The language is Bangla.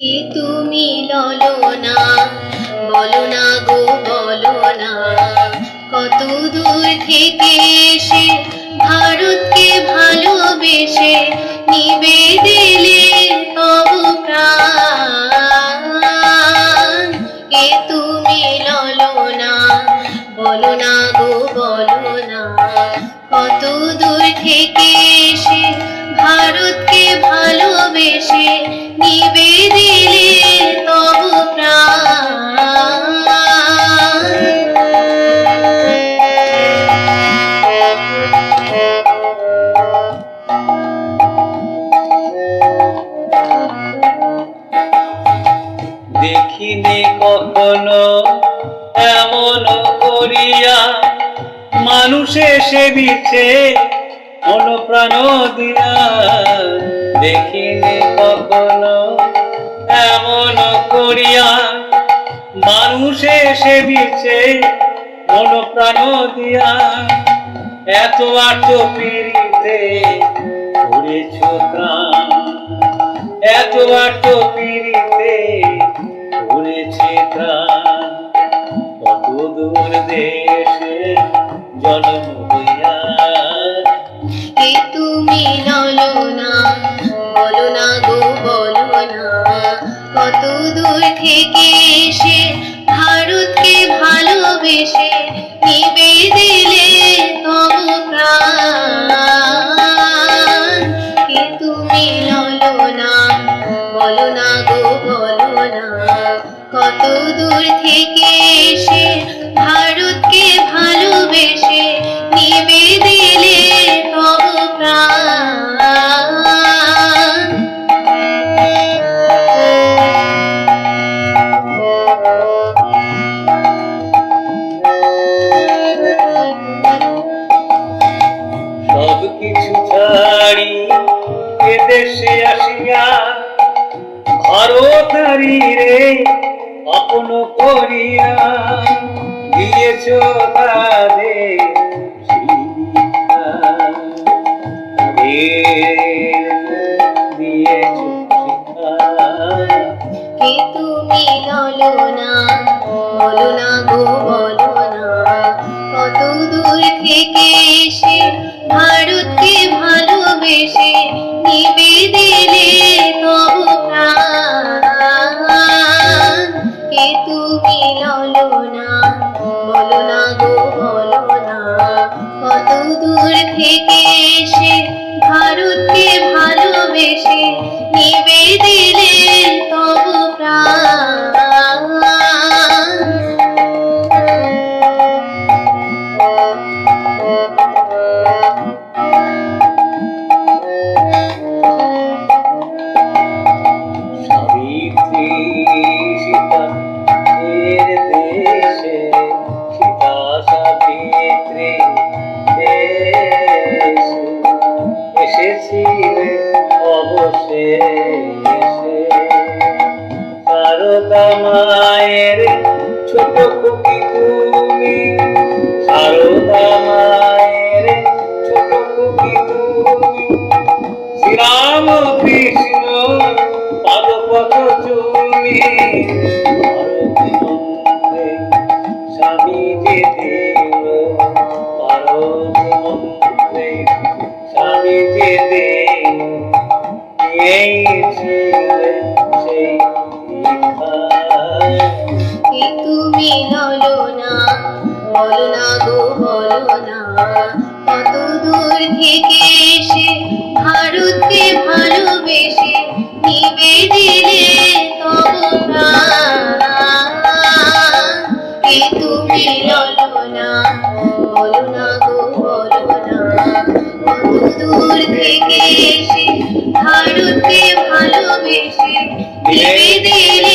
এ তুমি ললো না বলো না গো বলো না কত দূর থেকে এসে ভারতকে ভালোবেসে নিবে দিলে তব প্রাণ। এ তুমি ললো না বলো না গো বলো না কত দূর থেকে এসে ভারতকে ভালোবেসে নিবে দিলে তব দেখিনি কখনো এমন করিয়া মানুষে সেবিছে অনুপ্রাণ দিয়া। দেখিনি কখনো এমন করিয়া মানুষে কোন প্রাণ দিয়া। এত আট পিড়িতে করেছ প্রাণ, এত আর্য পিড়িতে দূর থেকে এসে ভারতকে ভালোবেসে নিবে দিলে তব প্রাণ। সব কিছু ছাড়ি এদেশে আসিয়া ভারতারি রে আপন করিয়া দিয়েছ তাদের পাদপথ দূর থেকে এসে ভালোবেসে দিলে